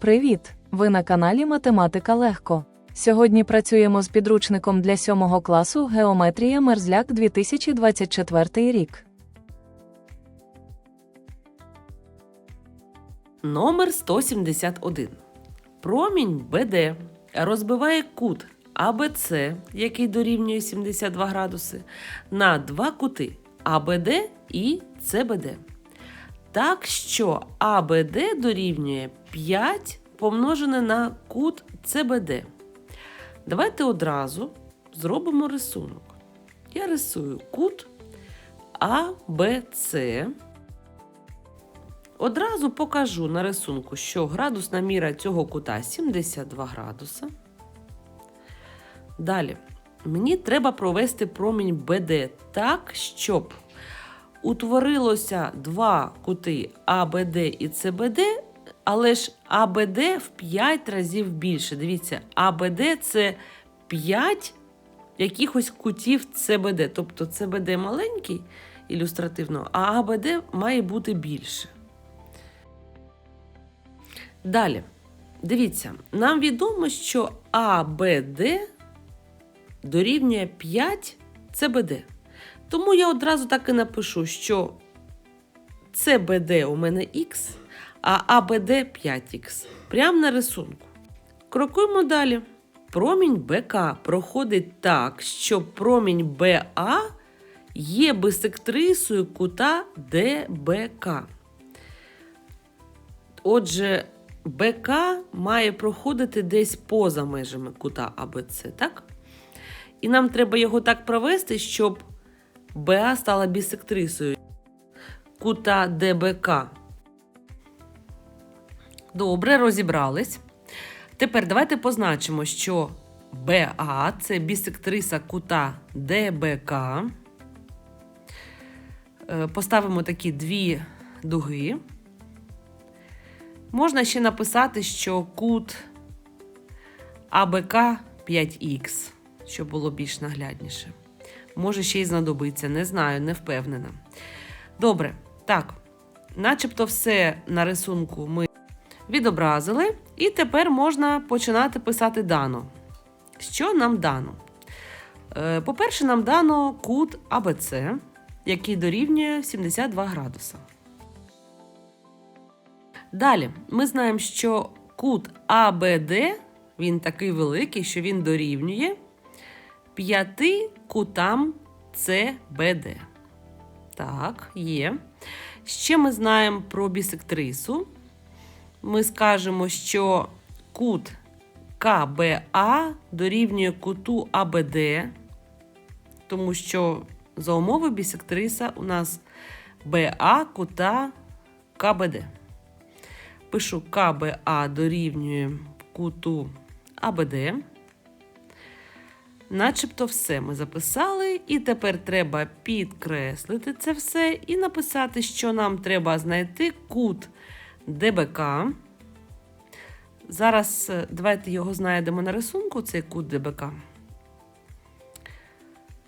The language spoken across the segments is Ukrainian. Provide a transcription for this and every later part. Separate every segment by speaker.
Speaker 1: Привіт! Ви на каналі Математика Легко. Сьогодні працюємо з підручником для 7 класу Геометрія Мерзляк 2024 рік.
Speaker 2: Номер 171. Промінь БД розбиває кут АБЦ, який дорівнює 72 градуси, на два кути АБД і ЦБД. Так що АБД дорівнює 5 помножене на кут ЦБД. Давайте одразу зробимо рисунок. Я рисую кут АБЦ. Одразу покажу на рисунку, що градусна міра цього кута 72 градуса. Далі, мені треба провести промінь БД так, щоб утворилося два кути АБД і ЦБД, але ж АБД в 5 разів більше. Дивіться, АБД це 5 якихось кутів ЦБД. Тобто ЦБД маленький ілюстративно, а АБД має бути більше. Далі, дивіться, нам відомо, що АБД дорівнює 5 ЦБД. Тому я одразу так і напишу, що ЦБД у мене Х, а АБД 5х. Прямо на рисунку. Крокуємо далі. Промінь БК проходить так, що промінь БА є бисектрисою кута ДБК. Отже, БК має проходити десь поза межами кута АБЦ, так? І нам треба його так провести, щоб БА стала бісектрисою кута ДБК. Добре, розібрались. Тепер давайте позначимо, що БА це бісектриса кута ДБК. Е, Поставимо такі дві дуги. Можна ще написати, що кут АБК 5х, щоб було більш наглядніше. Може, ще й знадобиться, не знаю, не впевнена. Добре, так, начебто все на рисунку ми відобразили, і тепер можна починати писати дано. Що нам дано? Е, По-перше, нам дано кут АБЦ, який дорівнює 72 градуса. Далі ми знаємо, що кут АБД, він такий великий, що він дорівнює 5 кутам ЦБД. Так, є. Ще ми знаємо про бісектрису. Ми скажемо, що кут КБА дорівнює куту АБД, тому що за умови бісектриса у нас БА кута КБД. Пишу КБА дорівнює куту АБД. Начебто все ми записали, і тепер треба підкреслити це все і написати, що нам треба знайти кут ДБК. Зараз е, давайте його знайдемо на рисунку, цей кут ДБК.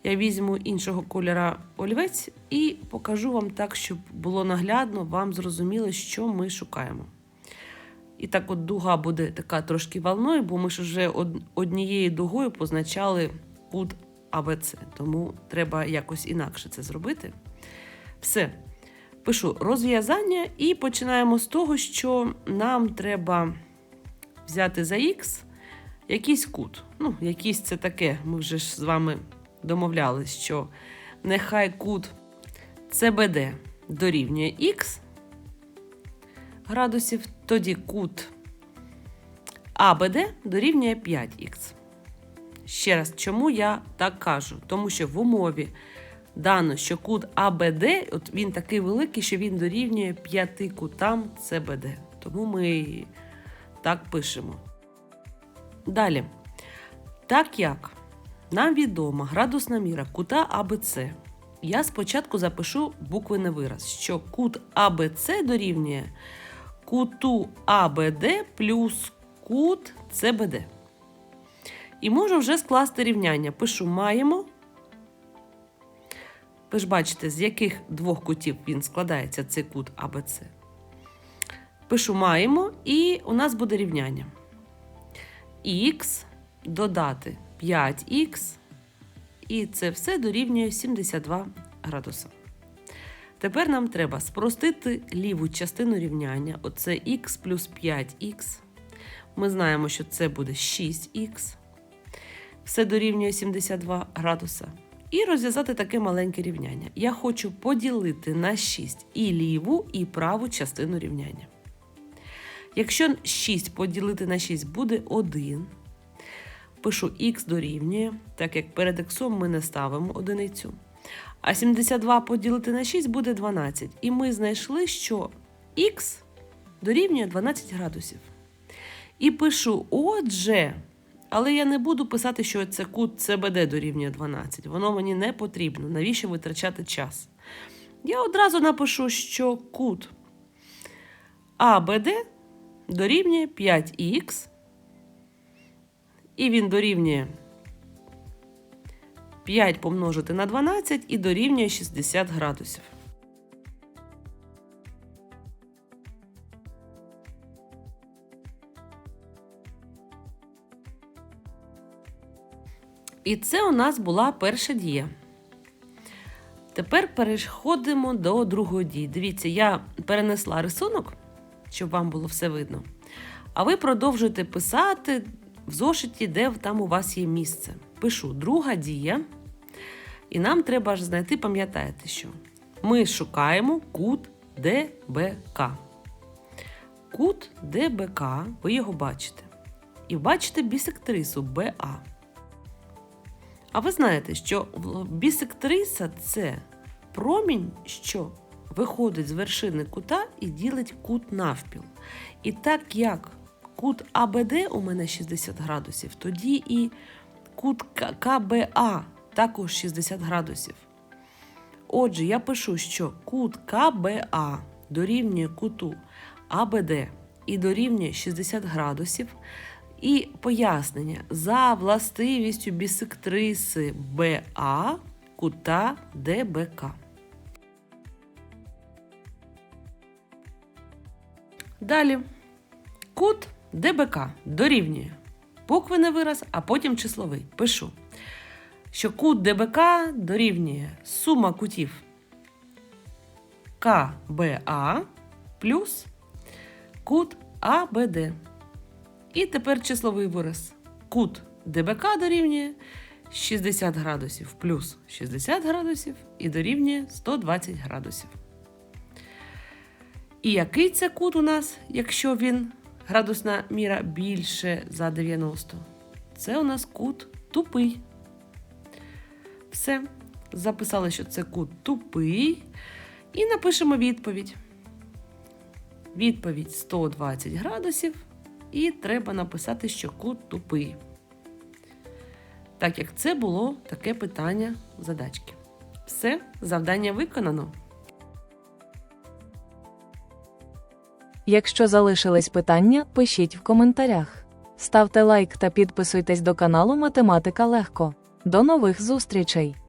Speaker 2: Я візьму іншого кольора олівець і покажу вам так, щоб було наглядно, вам зрозуміло, що ми шукаємо. І так от дуга буде така трошки волною, бо ми ж вже однією дугою позначали кут АБЦ. Тому треба якось інакше це зробити. Все. Пишу розв'язання і починаємо з того, що нам треба взяти за х якийсь кут. Ну, якийсь це таке. Ми вже ж з вами домовлялись, що нехай кут CBD дорівнює х градусів, тоді кут АБД дорівнює 5х. Ще раз, чому я так кажу? Тому що в умові дано, що кут АБД, от він такий великий, що він дорівнює 5 кутам ЦБД. Тому ми так пишемо. Далі. Так як нам відома градусна міра кута АБЦ, я спочатку запишу буквений вираз, що кут АБЦ дорівнює куту АБД плюс кут ЦБД. І можу вже скласти рівняння. Пишу маємо. Ви ж бачите, з яких двох кутів він складається цей кут АБЦ. Пишу маємо, і у нас буде рівняння. Х додати 5х, і це все дорівнює 72 градуса. Тепер нам треба спростити ліву частину рівняння. Оце х плюс 5х. Ми знаємо, що це буде 6х. Все дорівнює 72 градуса. І розв'язати таке маленьке рівняння. Я хочу поділити на 6 і ліву, і праву частину рівняння. Якщо 6 поділити на 6 буде 1, пишу х дорівнює, так як перед х ми не ставимо одиницю. А 72 поділити на 6 буде 12. І ми знайшли, що х дорівнює 12 градусів. І пишу, отже, але я не буду писати, що це кут ЦБД дорівнює 12. Воно мені не потрібно. Навіщо витрачати час? Я одразу напишу, що кут АБД дорівнює 5х, і він дорівнює 5 помножити на 12 і дорівнює 60 градусів. І це у нас була перша дія. Тепер переходимо до другої дії. Дивіться, я перенесла рисунок, щоб вам було все видно. А ви продовжуєте писати в зошиті, де там у вас є місце. Пишу друга дія. І нам треба ж знайти, пам'ятаєте, що ми шукаємо кут ДБК. Кут ДБК, ви його бачите. І бачите бісектрису БА. А ви знаєте, що бісектриса це промінь, що виходить з вершини кута і ділить кут навпіл. І так як кут АБД у мене 60 градусів, тоді і кут КБА також 60 градусів. Отже, я пишу, що кут КБА дорівнює куту АБД і дорівнює 60 градусів. І пояснення за властивістю бісектриси БА кута ДБК. Далі. Кут ДБК дорівнює буквений вираз, а потім числовий. Пишу, що кут ДБК дорівнює сума кутів КБА плюс кут АБД. І тепер числовий вираз. Кут ДБК дорівнює 60 градусів плюс 60 градусів і дорівнює 120 градусів. І який це кут у нас, якщо він градусна міра більше за 90? Це у нас кут тупий. Все. Записали, що це кут тупий. І напишемо відповідь. Відповідь 120 градусів. І треба написати, що кут тупий. Так як це було таке питання задачки. Все, завдання виконано.
Speaker 1: Якщо залишились питання, пишіть в коментарях. Ставте лайк та підписуйтесь до каналу Математика Легко. До нових зустрічей!